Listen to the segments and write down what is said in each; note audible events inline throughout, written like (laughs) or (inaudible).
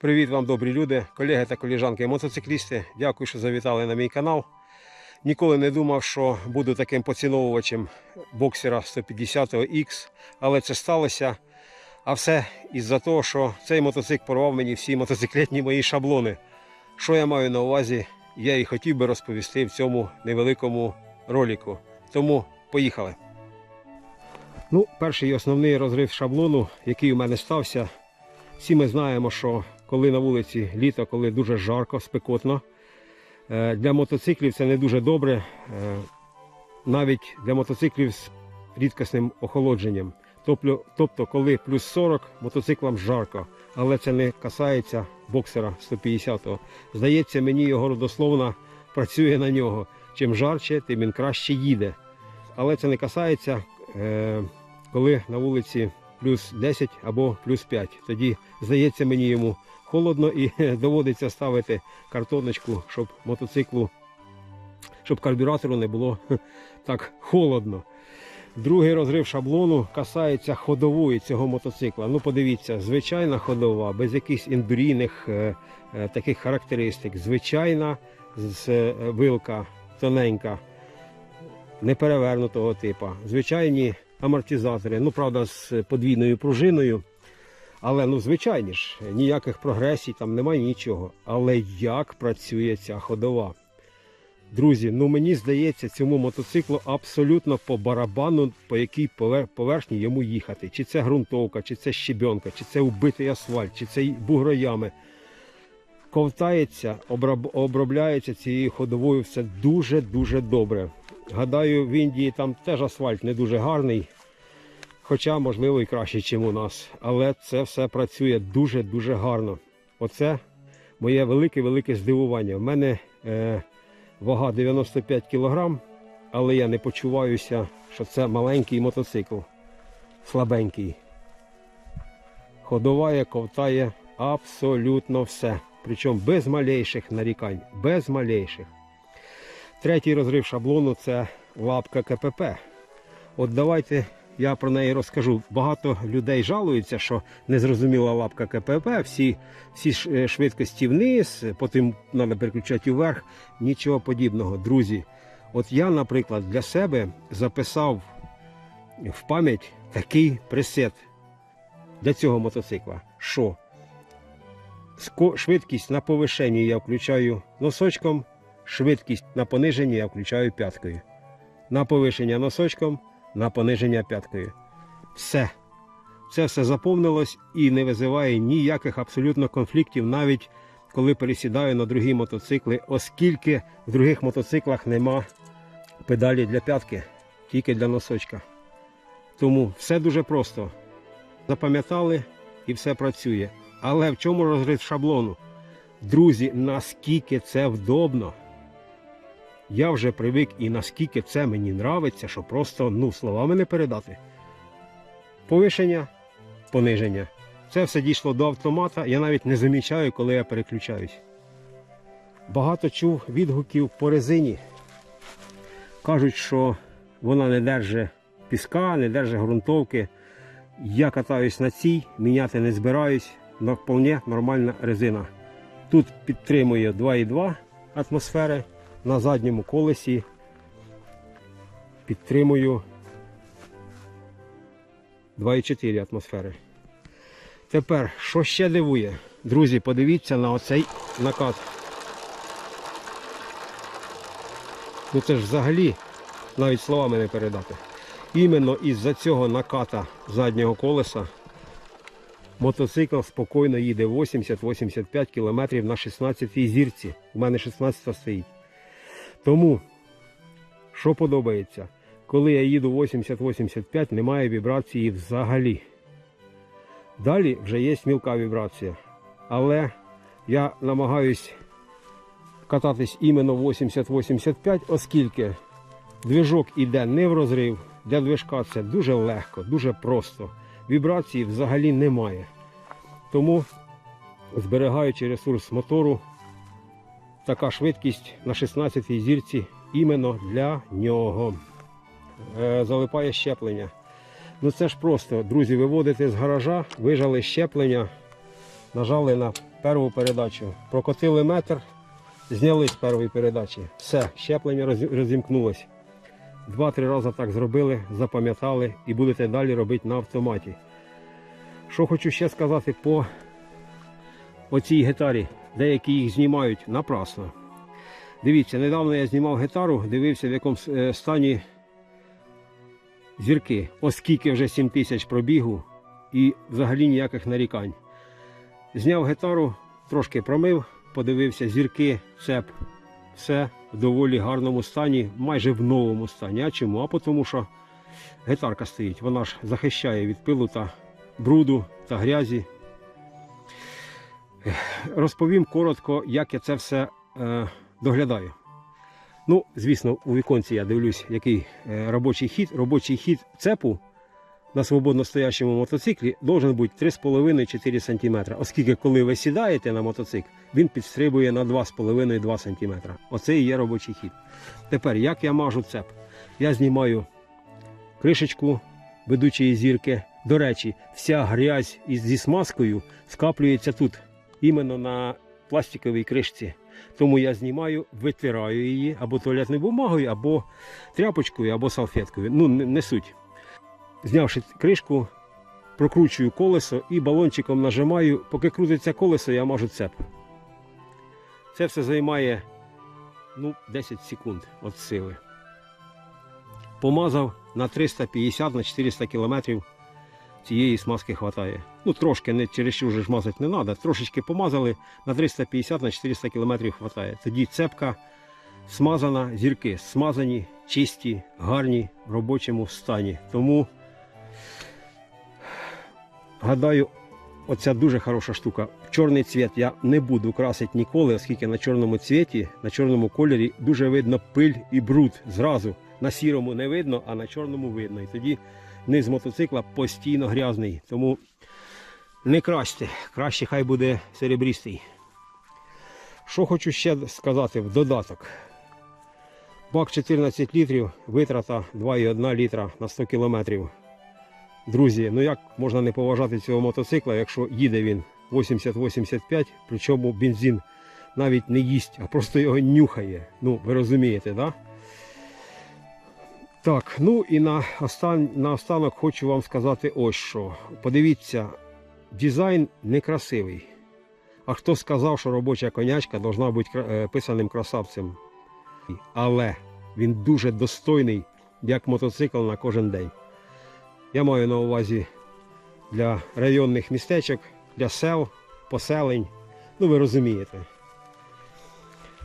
Привіт вам, добрі люди, колеги та коліжанки мотоциклісти. Дякую, що завітали на мій канал. Ніколи не думав, що буду таким поціновувачем боксера 150X, але це сталося. А все із-за того, що цей мотоцикл порвав мені всі мотоциклетні мої шаблони. Що я маю на увазі, я і хотів би розповісти в цьому невеликому ролику. Тому поїхали. Ну, перший і основний розрив шаблону, який у мене стався, всі ми знаємо, що коли на вулиці літо, коли дуже жарко, спекотно, е, для мотоциклів це не дуже добре, е, навіть для мотоциклів з рідкісним охолодженням. Тобто, коли плюс 40, мотоциклам жарко, але це не касається боксера 150-го. Здається, мені його родословно працює на нього. Чим жарче, тим він краще їде. Але це не касається, е, коли на вулиці плюс 10 або плюс 5. Тоді здається мені йому холодно і (laughs) доводиться ставити картоночку, щоб мотоциклу, щоб карбюратору не було (laughs) так холодно. Другий розрив шаблону касається ходової цього мотоцикла. Ну, подивіться, звичайна ходова, без якихось індурійних е, е, таких характеристик. Звичайна з е, вилка тоненька, неперевернутого типу. Звичайні амортизатори, ну правда, з подвійною пружиною. Але ну звичайні ж, ніяких прогресій там немає нічого. Але як працює ця ходова? Друзі, ну мені здається, цьому мотоциклу абсолютно по барабану, по якій поверхні йому їхати. Чи це ґрунтовка, чи це щебенка, чи це вбитий асфальт, чи це бугроями. Ковтається, обробляється цією ходовою все дуже-дуже добре. Гадаю, в Індії там теж асфальт не дуже гарний, хоча, можливо, і краще, ніж у нас. Але це все працює дуже-дуже гарно. Оце моє велике-велике здивування. В мене е, вага 95 кг, але я не почуваюся, що це маленький мотоцикл, слабенький. Ходоває, ковтає абсолютно все. Причому без малейших нарікань, без малейших. Третій розрив шаблону це лапка КПП. От давайте я про неї розкажу. Багато людей жалуються, що незрозуміла лапка КПП, всі, всі е, швидкості вниз, потім треба переключати вверх. Нічого подібного, друзі. От я, наприклад, для себе записав в пам'ять такий пресет для цього мотоцикла. Що швидкість на повишенні я включаю носочком, швидкість на пониженні я включаю п'яткою. На повишення носочком, на пониження п'яткою. Все. Це все заповнилось і не визиває ніяких абсолютно конфліктів, навіть коли пересідаю на другі мотоцикли, оскільки в других мотоциклах нема педалі для п'ятки, тільки для носочка. Тому все дуже просто. Запам'ятали і все працює. Але в чому розрив шаблону? Друзі, наскільки це вдобно. Я вже привик і наскільки це мені нравиться, що просто ну, словами не передати. Повишення, пониження. Це все дійшло до автомата. Я навіть не замічаю, коли я переключаюсь. Багато чув відгуків по резині. Кажуть, що вона не держить піска, не держить ґрунтовки. Я катаюсь на цій, міняти не збираюсь. На вполне нормальна резина. Тут підтримує 2,2 атмосфери. На задньому колесі підтримую 2,4 атмосфери. Тепер, що ще дивує? Друзі, подивіться на оцей накат. Ну це ж взагалі навіть словами не передати. Іменно із-за цього наката заднього колеса мотоцикл спокійно їде 80-85 км на 16-й зірці. У мене 16 стоїть. Тому, що подобається, коли я їду 80-85, немає вібрації взагалі. Далі вже є мілка вібрація. Але я намагаюсь кататись іменно 80-85, оскільки движок іде не в розрив. Для движка це дуже легко, дуже просто. Вібрації взагалі немає. Тому, зберігаючи ресурс мотору, така швидкість на 16-й зірці іменно для нього. Е, залипає щеплення. Ну це ж просто, друзі, виводите з гаража, вижали щеплення, нажали на перву передачу. Прокотили метр, зняли з першої передачі. Все, щеплення роз- розімкнулось. Два-три рази так зробили, запам'ятали і будете далі робити на автоматі. Що хочу ще сказати по оцій гітарі. Деякі їх знімають напрасно. Дивіться, недавно я знімав гітару, дивився в якому е, стані зірки. Оскільки вже 7 тисяч пробігу і взагалі ніяких нарікань. Зняв гітару, трошки промив, подивився зірки, цеп, все в доволі гарному стані, майже в новому стані. А чому? А тому що гітарка стоїть, вона ж захищає від пилу та бруду та грязі. (sighs) Розповім коротко, як я це все е, доглядаю. Ну, звісно, у віконці я дивлюсь, який е, робочий хід. Робочий хід цепу на свободно стоящому мотоциклі должен бути 3,5-4 см. Оскільки, коли ви сідаєте на мотоцикл, він підстрибує на 2,5-2 см. Оце і є робочий хід. Тепер, як я мажу цеп? Я знімаю кришечку ведучої зірки. До речі, вся грязь зі смазкою скаплюється тут, іменно на пластиковій кришці. Тому я знімаю, витираю її або туалетною бумагою, або тряпочкою, або салфеткою. Ну, не, суть. Знявши кришку, прокручую колесо і балончиком нажимаю. Поки крутиться колесо, я мажу цеп. Це все займає ну, 10 секунд від сили. Помазав на 350 на 400 кілометрів. Цієї смазки вистачає. Ну, трошки не чересчур же ж мазати не треба. Трошечки помазали на 350 на 400 кілометрів вистачає. Тоді цепка смазана, зірки смазані, чисті, гарні в робочому стані. Тому гадаю, оця дуже хороша штука. Чорний цвіт я не буду красити ніколи, оскільки на чорному цвіті, на чорному кольорі дуже видно пиль і бруд зразу. На сірому не видно, а на чорному видно. І тоді низ мотоцикла постійно грязний. Тому не красьте, краще хай буде серебрістий. Що хочу ще сказати в додаток. Бак 14 літрів, витрата 2,1 літра на 100 кілометрів. Друзі, ну як можна не поважати цього мотоцикла, якщо їде він 80-85, причому бензин навіть не їсть, а просто його нюхає. Ну, ви розумієте, так? Да? Так, ну і на, остан... на останок хочу вам сказати ось що. Подивіться, дизайн некрасивий. А хто сказав, що робоча конячка должна бути е, писаним красавцем? Але він дуже достойний, як мотоцикл на кожен день. Я маю на увазі для районних містечок, для сел, поселень. Ну, ви розумієте.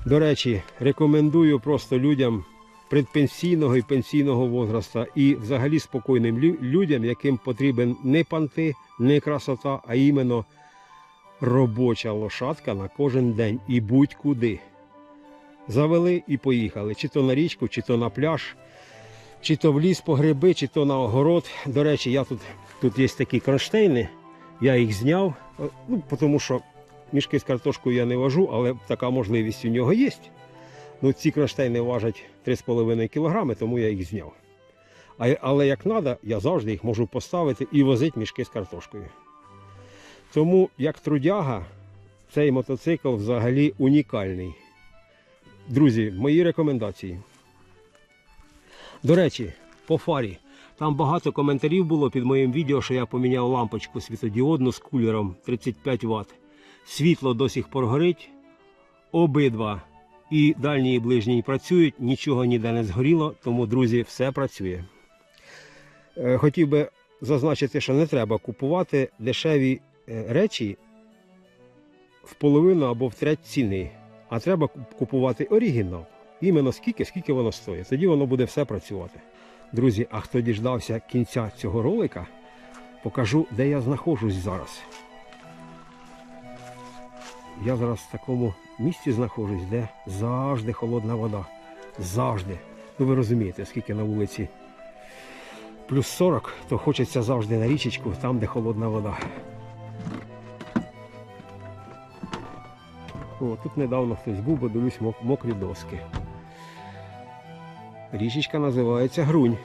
До речі, рекомендую просто людям предпенсійного і пенсійного возраста і взагалі спокійним людям, яким потрібен не панти, не красота, а іменно робоча лошадка на кожен день і будь-куди. Завели і поїхали, чи то на річку, чи то на пляж, чи то в ліс по гриби, чи то на огород. До речі, я тут, тут є такі кронштейни, я їх зняв, е, ну, тому що мішки з картошкою я не вожу, але така можливість у нього є. Ну, ці кронштейни важать 3,5 кг, тому я їх зняв. А, але як треба, я завжди їх можу поставити і возити мішки з картошкою. Тому, як трудяга, цей мотоцикл взагалі унікальний. Друзі, мої рекомендації. До речі, по фарі. Там багато коментарів було під моїм відео, що я поміняв лампочку світодіодну з кулером 35 Вт. Світло до сих пор горить. Обидва і дальній і ближній працюють, нічого ніде не згоріло, тому, друзі, все працює. Е, Хотів би зазначити, що не треба купувати дешеві е, речі в половину або в треть ціни, а треба купувати оригінал. Іменно скільки, скільки воно стоїть. Тоді воно буде все працювати. Друзі, а хто діждався кінця цього ролика, покажу, де я знаходжусь зараз. Я зараз в такому місці знаходжусь, де завжди холодна вода. Завжди. Ну ви розумієте, скільки на вулиці плюс 40, то хочеться завжди на річечку, там, де холодна вода. О, тут недавно хтось був, бо дивлюсь мок- мокрі доски. Річечка називається Грунь.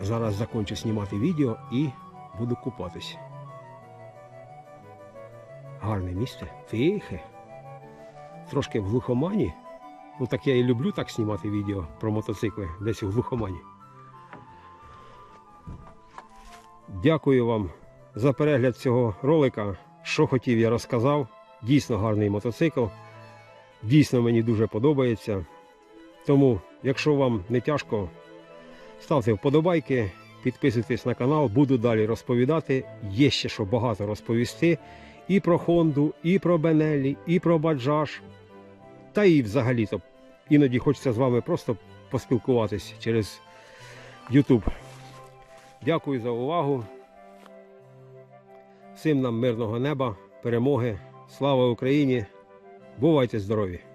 Зараз закончу знімати відео і буду купатись. Гарне місце, тихе. Трошки в глухомані. Ну так я і люблю так знімати відео про мотоцикли десь у глухомані. Дякую вам за перегляд цього ролика. Що хотів, я розказав. Дійсно гарний мотоцикл. Дійсно мені дуже подобається. Тому, якщо вам не тяжко, ставте вподобайки, підписуйтесь на канал, буду далі розповідати. Є ще що багато розповісти. І про Хонду, і про Бенелі, і про Баджаш. Та і взагалі-то іноді хочеться з вами просто поспілкуватись через YouTube. Дякую за увагу. Всім нам мирного неба, перемоги. Слава Україні! Бувайте здорові!